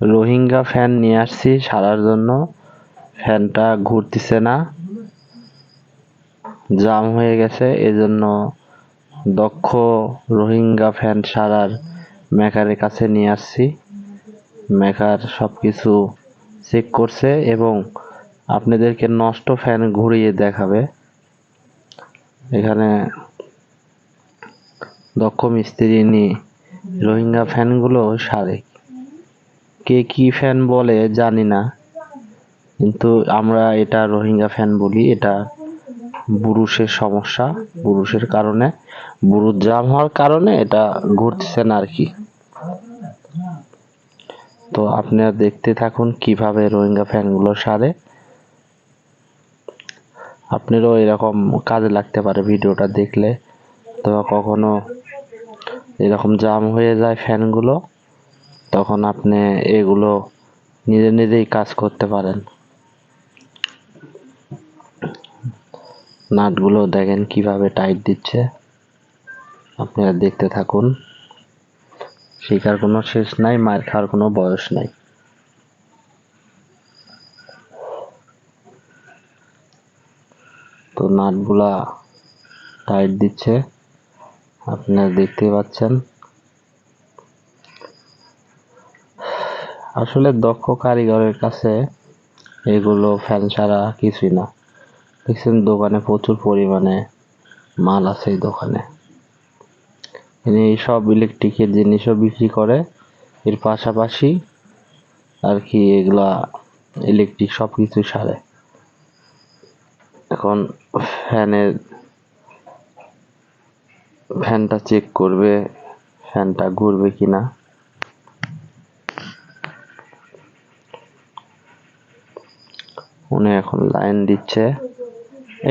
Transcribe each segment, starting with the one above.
Rohingya fan নিয়ে আসছি সারার জন্য। ফ্যানটা ঘুরতেছে না। জাম হয়ে গেছে, এজন্য দক্ষ রোহিঙ্গা ফ্যান সারার মেকারের কাছে নিয়ে আসছি। মেকার সব কিছু চেক করছে এবং আপনাদেরকে নষ্ট ফ্যান ঘুরিয়ে দেখাবে। এখানে দক্ষ মিস্ত্রি নিয়ে রোহিঙ্গা ফ্যানগুলো সারে। কে কি ফ্যান বলে জানি না। কিন্তু আমরা এটা রোহিঙ্গা ফ্যান বলি, এটা বুরুষের সমস্যা, বুরুষের কারণে। বুরুষ জাম হওয়ার কারণে এটা ঘুরতেছে না আর কি। তো আপনারা দেখতে থাকুন কীভাবে রোহিঙ্গা ফ্যানগুলো সারে। আপনারও এরকম কাজে লাগতে পারে ভিডিওটা দেখলে। তো কখনো এরকম জাম হয়ে যায় ফ্যানগুলো তখন আপনি এগুলো নিজে নিজেই কাজ করতে পারেন। নাটগুলো দেখেন কীভাবে টাইট দিচ্ছে। আপনারা দেখতে থাকুন। শেখার কোনো শেষ নাই, মার খাওয়ার কোনো বয়স নাই। তো নাটগুলা টাইট দিচ্ছে। আপনারা দেখতে পাচ্ছেন। আসলে দক্ষ কারিগরের কাছে এগুলো ফ্যান ছাড়া কিছুই না। দেখছেন দোকানে প্রচুর পরিমাণে মাল আছে এই দোকানে। এই সব ইলেকট্রিকের জিনিসও বিক্রি করে। এর পাশাপাশি আর কি এগুলা ইলেকট্রিক সব কিছু সারে। এখন ফ্যানের ফ্যানটা চেক করবে ফ্যানটা ঘুরবে কিনা। উনি এখন লাইন দিচ্ছে।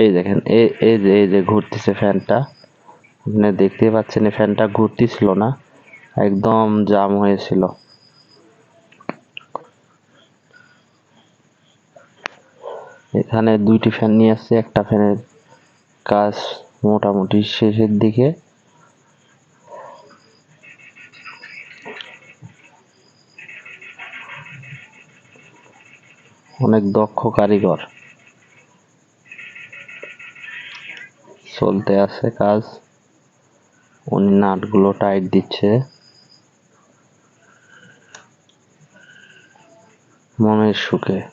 এই দেখেন এই এই যে এই যে ঘুরতেছে ফ্যানটা, আপনি দেখতে পাচ্ছেন এই ফ্যানটা ঘুরতেছিল না, একদম জাম হয়েছিল। এখানে দুইটি ফ্যান নিয়ে আসছে, একটা ফ্যানের কাজ মোটামুটি শেষের দিকে। অনেক দক্ষ কারিগর। চলতে আছে কাজ। উনি নাটগুলো টাইট দিচ্ছে। মনের সুখে।